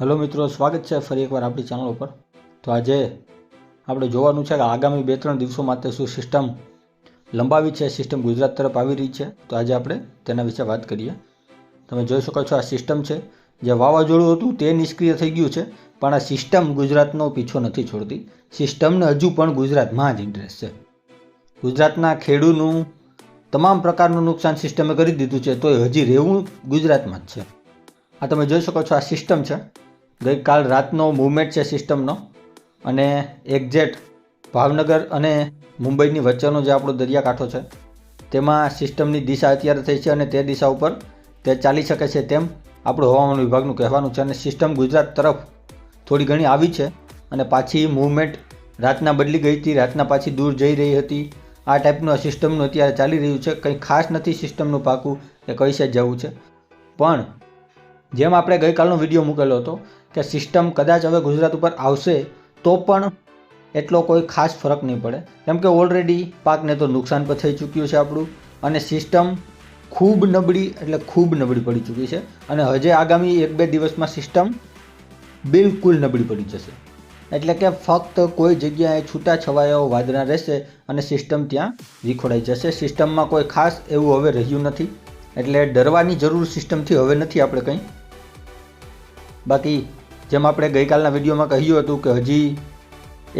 Hello મિત્રો, સ્વાગત છે ફરી એકવાર આપણી ચેનલ ઉપર. તો આજે આપણે જોવાનું છે કે આગામી બે ત્રણ દિવસો માટે શું સિસ્ટમ લંબાવી છે સિસ્ટમ ગુજરાત તરફ આવી રહી છે. તો આજે આપણે તેના વિશે વાત કરીએ. તમે જોઈ શકો છો આ સિસ્ટમ છે. જે વાવાઝોડું હતું તે નિષ્ક્રિય થઈ ગયું છે, પણ આ સિસ્ટમ ગુજરાતનો પીછો નથી છોડતી. સિસ્ટમને હજુ પણ ગુજરાતમાં જ ઇન્ટરેસ્ટ છે. ગુજરાતના ખેડૂનું તમામ પ્રકારનું નુકસાન સિસ્ટમે કરી દીધું છે, તો હજી રહેવું ગુજરાતમાં જ છે. આ તમે જોઈ શકો છો આ સિસ્ટમ છે. ગઈકાલ રાતનો મૂવમેન્ટ છે સિસ્ટમનો અને એક્ઝેટ ભાવનગર અને મુંબઈની વચ્ચેનો જે આપણો દરિયાકાંઠો છે, તેમાં સિસ્ટમની દિશા અત્યારે થઈ છે અને તે દિશા ઉપર તે ચાલી શકે છે તેમ આપણું હવામાન વિભાગનું કહેવાનું છે અને સિસ્ટમ ગુજરાત તરફ થોડી ઘણી આવી છે અને પાછી મૂવમેન્ટ રાતના બદલી ગઈ હતી, રાતના પાછી દૂર જઈ રહી હતી. આ ટાઈપનું સિસ્ટમનું અત્યારે ચાલી રહ્યું છે. કંઈ ખાસ નથી સિસ્ટમનું પાકું, એ કઈ સાઈડ જવું છે. પણ જેમ આપણે ગઈકાલનો વીડિયો મૂકેલો હતો કે સિસ્ટમ કદાચ હવે ગુજરાત ઉપર આવશે, તો પણ એટલો કોઈ ખાસ ફરક નહીં પડે. કેમ કે ઓલરેડી પાકને તો નુકસાન પણ થઈ ચૂક્યું છે આપણું, અને સિસ્ટમ ખૂબ નબળી, એટલે ખૂબ નબળી પડી ચૂકી છે. અને હજે આગામી એક બે દિવસમાં સિસ્ટમ બિલકુલ નબળી પડી જશે. એટલે કે ફક્ત કોઈ જગ્યાએ છૂટા છવાયાઓ વાદળા રહેશે અને સિસ્ટમ ત્યાં વિખોડાઈ જશે. સિસ્ટમમાં કોઈ ખાસ એવું હવે રહ્યું નથી. એટલે ડરવાની જરૂર સિસ્ટમથી હવે નથી આપણે કંઈ. બાકી, જેમ આપણે ગઈકાલના વિડીયોમાં કહ્યું હતું કે હજી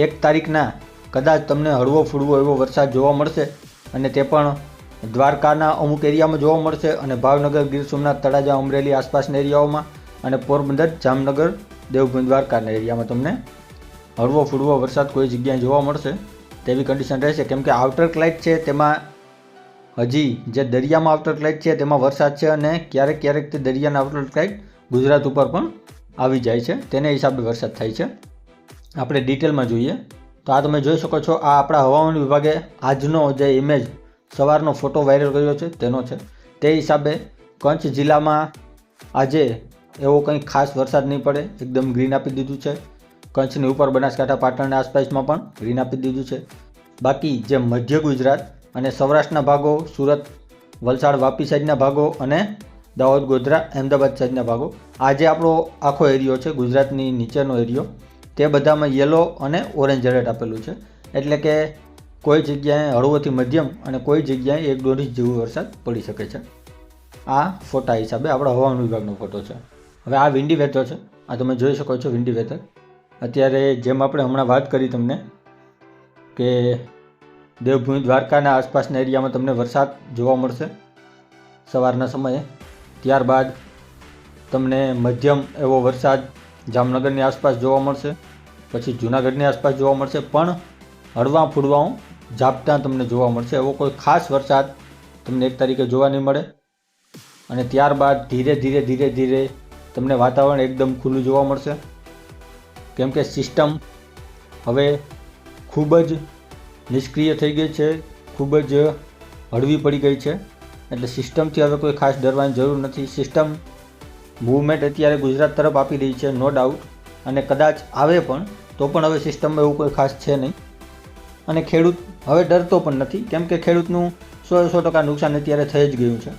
એક તારીખના કદાચ તમને હળવો ફૂળવો એવો વરસાદ જોવા મળશે અને તે પણ દ્વારકાના અમુક એરિયામાં જોવા મળશે અને ભાવનગર, ગીર સોમનાથ, તળાજા, અમરેલી આસપાસના એરિયાઓમાં અને પોરબંદર, જામનગર, દેવભૂમિ દ્વારકાના એરિયામાં તમને હળવો ફૂળવો વરસાદ કોઈ જગ્યાએ જોવા મળશે તેવી કન્ડિશન રહેશે. કેમ કે આઉટર ક્લાઇટ છે તેમાં હજી જે દરિયામાં આઉટર ક્લાઇટ છે તેમાં વરસાદ છે અને ક્યારેક ક્યારેક તે દરિયાના આઉટર ક્લાઇટ ગુજરાત ઉપર પણ આવી જાય છે, તેને હિસાબે વરસાદ થાય છે. આપણે ડિટેલમાં જોઈએ. તો આ તમે જોઈ શકો છો, આ આપણા હવામાન વિભાગે આજનો જે ઇમેજ સવારનો ફોટો વાયરલ કર્યો છે, તેનો છે. તે હિસાબે કચ્છ જિલ્લામાં આજે એવો કંઈ ખાસ વરસાદ નહીં પડે, એકદમ ગ્રીન આપી દીધું છે. કચ્છની ઉપર બનાસકાંઠા, પાટણના આસપાસમાં પણ ગ્રીન આપી દીધું છે. બાકી જે મધ્ય ગુજરાત અને સૌરાષ્ટ્રના ભાગો, સુરત, વલસાડ, વાપી સાઈડના ભાગો અને દાહોદ, ગોધરા, અમદાવાદ સાઈડના ભાગો. આ જે આપણો આખો એરિયો છે, ગુજરાતની નીચેનો એરિયો તે બધામાં યલો અને ઓરેન્જ એલર્ટ આપેલું છે. એટલે કે કોઈ જગ્યાએ હળવોથી મધ્યમ અને કોઈ જગ્યાએ એક દોઢ ઇંચ જેવો વરસાદ પડી શકે છે. આ ફોટા હિસાબે આપણા હવામાન વિભાગનો ફોટો છે. હવે આ વિન્ડી વેધર છે. આ તમે જોઈ શકો છો વિન્ડી વેધર અત્યારે જેમ આપણે હમણાં વાત કરી તમને કે દેવભૂમિ દ્વારકાના આસપાસના એરિયામાં તમને વરસાદ જોવા મળશે સવારના સમયે. ત્યારબાદ તમને મધ્યમ એવો વરસાદ જામનગરની આસપાસ જોવા મળશે, પછી જૂનાગઢની આસપાસ જોવા મળશે, પણ હળવા ફૂડવાઓ ઝાપટાં તમને જોવા મળશે. એવો કોઈ ખાસ વરસાદ તમને એક તારીખે જોવા નહીં મળે. અને ત્યારબાદ ધીરે ધીરે ધીરે ધીરે તમને વાતાવરણ એકદમ ખુલ્લું જોવા મળશે. કેમ કે સિસ્ટમ હવે ખૂબ જ નિષ્ક્રિય થઈ ગઈ છે, ખૂબ જ હળવી પડી ગઈ છે. એટલે સિસ્ટમથી હવે કોઈ ખાસ ડરવાની જરૂર નથી. સિસ્ટમ મૂવમેન્ટ અત્યારે ગુજરાત તરફ આપી રહી છે નો ડાઉટ અને કદાચ આવે પણ, તો પણ હવે સિસ્ટમમાં એવું કોઈ ખાસ છે નહીં. અને ખેડૂત હવે ડરતો પણ નથી. કેમ કે ખેડૂતનું સો સો ટકા નુકસાન અત્યારે થઈ જ ગયું છે.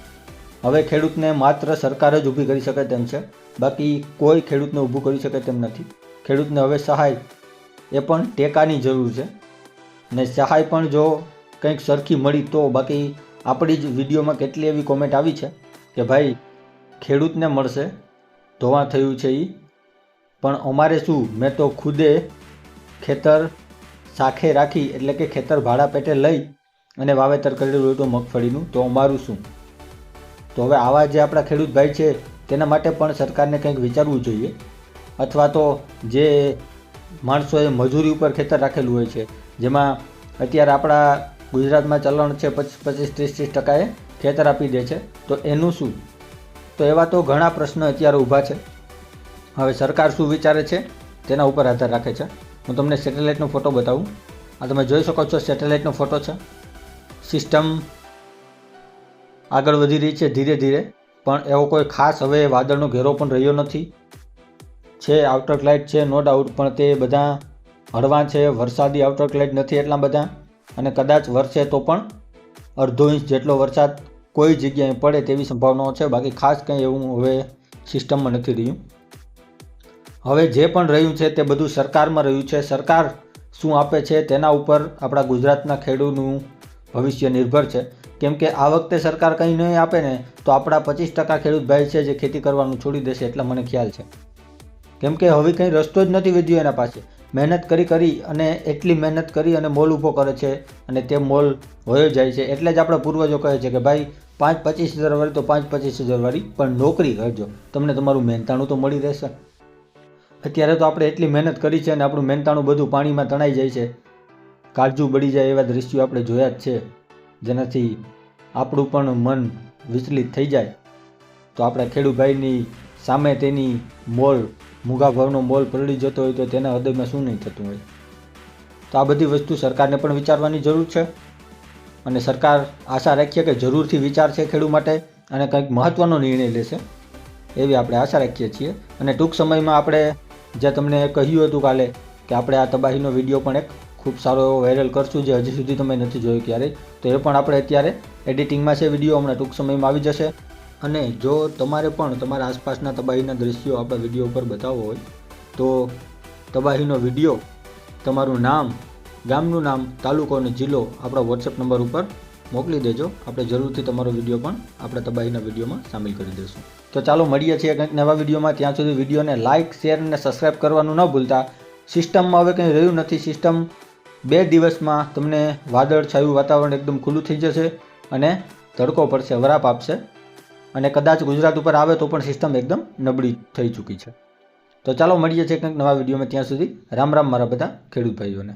હવે ખેડૂતને માત્ર સરકાર જ ઊભી કરી શકે તેમ છે. બાકી કોઈ ખેડૂતને ઊભું કરી શકે તેમ નથી. ખેડૂતને હવે સહાય એ પણ ટેકાની જરૂર છે. ને સહાય પણ જો કંઈક સરખી મળી તો બાકી આપણી જ વિડીયોમાં કેટલી એવી કોમેન્ટ આવી છે કે ભાઈ, ખેડૂતને મળશે, ધોવા થયું છે એ પણ અમારે શું, મેં તો ખુદે ખેતર સાખે રાખી, એટલે કે ખેતર ભાડા પેટે લઈ અને વાવેતર કરેલું હતું મગફળીનું, તો અમારું શું? તો હવે આવા જે આપણા ખેડૂત ભાઈ છે, તેના માટે પણ સરકારને કંઈક વિચારવું જોઈએ. અથવા તો જે માણસોએ મજૂરી ઉપર ખેતર રાખેલું હોય છે, જેમાં અત્યારે આપણા ગુજરાતમાં ચલણ છે પચીસ પચીસ, ત્રીસ ત્રીસ ટકાએ ખેતર આપી દે છે. તો એનું શું? તો એવા તો ઘણા પ્રશ્નો અત્યારે ઊભા છે. હવે સરકાર શું વિચારે છે? તેના ઉપર આધાર રાખે છે. હું તમને સેટેલાઇટનો ફોટો બતાવું. આ તમે જોઈ શકો છો સેટેલાઇટનો ફોટો છે. સિસ્ટમ આગળ વધી રહી છે ધીરે ધીરે. પણ એવો કોઈ ખાસ હવે વાદળનો ઘેરો પણ રહ્યો નથી. છે આઉટર ક્લાઇટ છે નો ડાઉટ પણ તે બધા હળવા છે, વરસાદી આઉટર ક્લાઇટ નથી એટલા બધા. અને કદાચ વરસે તો પણ અડધો ઇંચ જેટલો વરસાદ કોઈ જગ્યાએ પડે તેવી સંભાવનાઓ છે. બાકી ખાસ કંઈ એવું હવે સિસ્ટમમાં નથી રહ્યું. હવે જે પણ રહ્યું છે તે બધું સરકારમાં રહ્યું છે. સરકાર શું આપે છે તેના ઉપર આપણા ગુજરાતના ખેડૂતનું ભવિષ્ય નિર્ભર છે. કેમ કે આ વખતે સરકાર કંઈ નહીં આપે ને તો આપણા પચીસ ટકા ખેડૂત ભાઈ છે જે ખેતી કરવાનું છોડી દેશે એટલા મને ખ્યાલ છે. કેમ કે હવે કંઈ રસ્તો જ નથી વધ્યો એના પાસે. મહેનત કરી કરી અને એટલી મહેનત કરી અને મોલ ઊભો કરે છે અને તે મોલ વયો જાય છે. એટલે જ આપણા પૂર્વજો કહે છે કે ભાઈ, પાંચ પચીસ હજાર વાળી તો પાંચ પચીસ હજાર વાળી પણ નોકરી કરજો. તમને તમારું મહેનતાણું તો મળી રહેશે. અત્યારે તો આપણે એટલી મહેનત કરી છે અને આપણું મહેનતાણું બધું પાણીમાં તણાઈ જાય છે. કાળજું બળી જાય એવા દ્રશ્યો આપણે જોયા જ છે. જેનાથી આપણું પણ મન વિચલિત થઈ જાય. તો આપણા ખેડૂભાઈની સામે તેની મોલ મૂગા ભાવનો મોલ પલળી જતો હોય તો તેના હૃદયમાં શું નહીં થતું હોય? તો આ બધી વસ્તુ સરકારને પણ વિચારવાની જરૂર છે અને સરકાર આશા રાખીએ કે જરૂરથી વિચારશે ખેડૂત માટે અને કંઈક મહત્ત્વનો નિર્ણય લેશે એવી આપણે આશા રાખીએ છીએ. અને ટૂંક સમયમાં આપણે જે તમને કહ્યું હતું કાલે કે આપણે આ તબાહીનો વીડિયો પણ એક ખૂબ સારો એવો વાયરલ કરશું જે હજી સુધી તમે નથી જોયો ક્યારેય, તો એ પણ આપણે અત્યારે એડિટિંગમાં છે, વીડિયો હમણાં ટૂંક સમયમાં આવી જશે. અને જો તમારે પણ તમારા આસપાસના તબાહીના દ્રશ્યો આપણા વીડિયો ઉપર બતાવવો હોય, તો તબાહીનો વીડિયો તમારું નામ, ગામનું નામ, તાલુકો અને જિલ્લો આપણા વોટ્સએપ નંબર ઉપર મોકલી દેજો. આપણે જરૂરથી તમારો વીડિયો પણ આપણા તબાહીના વિડીયોમાં સામેલ કરી દઈશું. તો ચાલો મળીએ છીએ કંઈક નવા વિડીયોમાં. ત્યાં સુધી વિડીયોને લાઇક શેર અને સબસ્ક્રાઈબ કરવાનું ન ભૂલતા. સિસ્ટમમાં હવે કંઈ રહ્યું નથી. સિસ્ટમ બે દિવસમાં તમને વાદળ છાયું વાતાવરણ એકદમ ખુલ્લું થઈ જશે અને તડકો પડશે, વરાપ આપશે. અને કદાચ ગુજરાત ઉપર આવે તો પણ સિસ્ટમ એકદમ નબળી થઈ ચૂકી છે. તો ચાલો મળીએ છીએ કંઈક નવા વિડીયોમાં ત્યાં સુધી રામ રામ મારા બધા ખેડૂત ભાઈઓને.